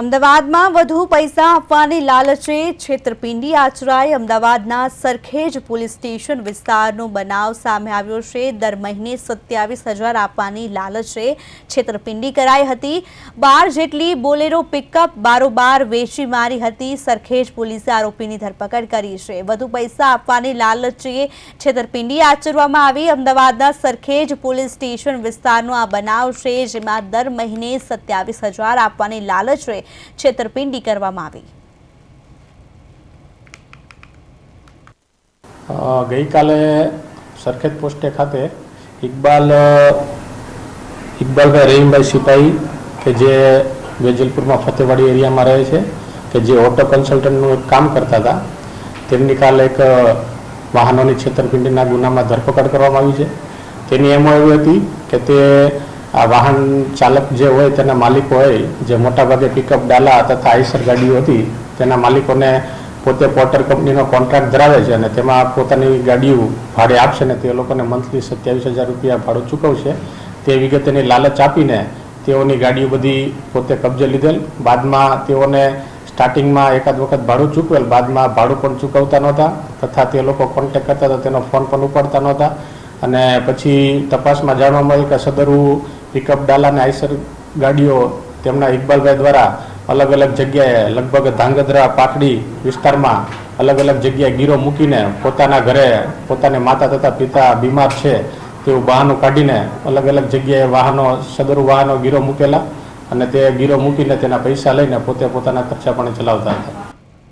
અમદાવાદમાં વધુ પૈસા આપવાની લાલચે છેતરપિંડી આચરાઈ. અમદાવાદના સરખેજ પોલીસ સ્ટેશન વિસ્તારનો બનાવ સામે આવ્યો છે. દર મહિને સત્યાવીસ હજાર આપવાની લાલચે છેતરપિંડી કરાઈ હતી. બાર જેટલી બોલેરો પિકઅપ, બારોબાર વેચી મારી હતી. સરખેજ પોલીસે આરોપીની ધરપકડ કરી છે. વધુ પૈસા આપવાની લાલચે છેતરપિંડી આચરવામાં આવી. અમદાવાદના સરખેજ પોલીસ સ્ટેશન વિસ્તારનો આ બનાવ છે, જેમાં દર મહિને સત્યાવીસ હજાર આપવાની લાલચે છેતરપિંડી કરવામાં આવી. ગઈકાલે સરખેજ પોસ્ટે ખાતે ઇકબાલ ઇકબાલભાઈ રહીમભાઈ સિપાહી કે જે વેજલપુરમાં ફતેવાડી એરિયામાં રહે છે કે જે ઓટો કન્સલ્ટન્ટનું એક કામ કરતા હતા, તેમની કાલે એક વાહનોની છેતરપિંડીના ગુનામાં ધરપકડ કરવામાં આવી છે. તેની એમો એવી હતી કે તે આ વાહન ચાલક જે હોય તેના માલિકો હોય, જે મોટાભાગે પિકઅપ ડાલા તથા આઈસર ગાડીઓ હતી, તેના માલિકોને પોતે પોર્ટર કંપનીનો કોન્ટ્રાક્ટ ધરાવે છે અને તેમાં પોતાની ગાડીઓ ભાડે આપશે ને તે લોકોને મંથલી સત્યાવીસ હજાર રૂપિયા ભાડું ચૂકવશે. તે વિગતેની લાલચ આપીને તેઓની ગાડીઓ બધી પોતે કબજે લીધેલ. બાદમાં તેઓને સ્ટાર્ટિંગમાં એકાદ વખત ભાડું ચૂકવેલ. બાદમાં ભાડું પણ ચૂકવતા નહોતા તથા તે લોકો કોન્ટેક્ટ કરતા હતા, તેનો ફોન પણ ઉપાડતા નહોતા. અને પછી તપાસમાં જાણવા મળ્યું કે સદરુ પિકઅપ ડાલા અને આઈસર ગાડીઓ તેમના ઇકબાલભાઈ દ્વારા અલગ અલગ જગ્યાએ, લગભગ ધાંગધ્રા, પાટડી વિસ્તારમાં અલગ અલગ જગ્યાએ ગીરો મૂકીને પોતાના ઘરે, પોતાની માતા તથા પિતા બીમાર છે તેવું બહાનું કાઢીને અલગ અલગ જગ્યાએ વાહનો, સદરુ વાહનો ગીરો મૂકેલા અને તે ગીરો મૂકીને તેના પૈસા લઈને પોતે પોતાના ખર્ચા પણ ચલાવતા હતા.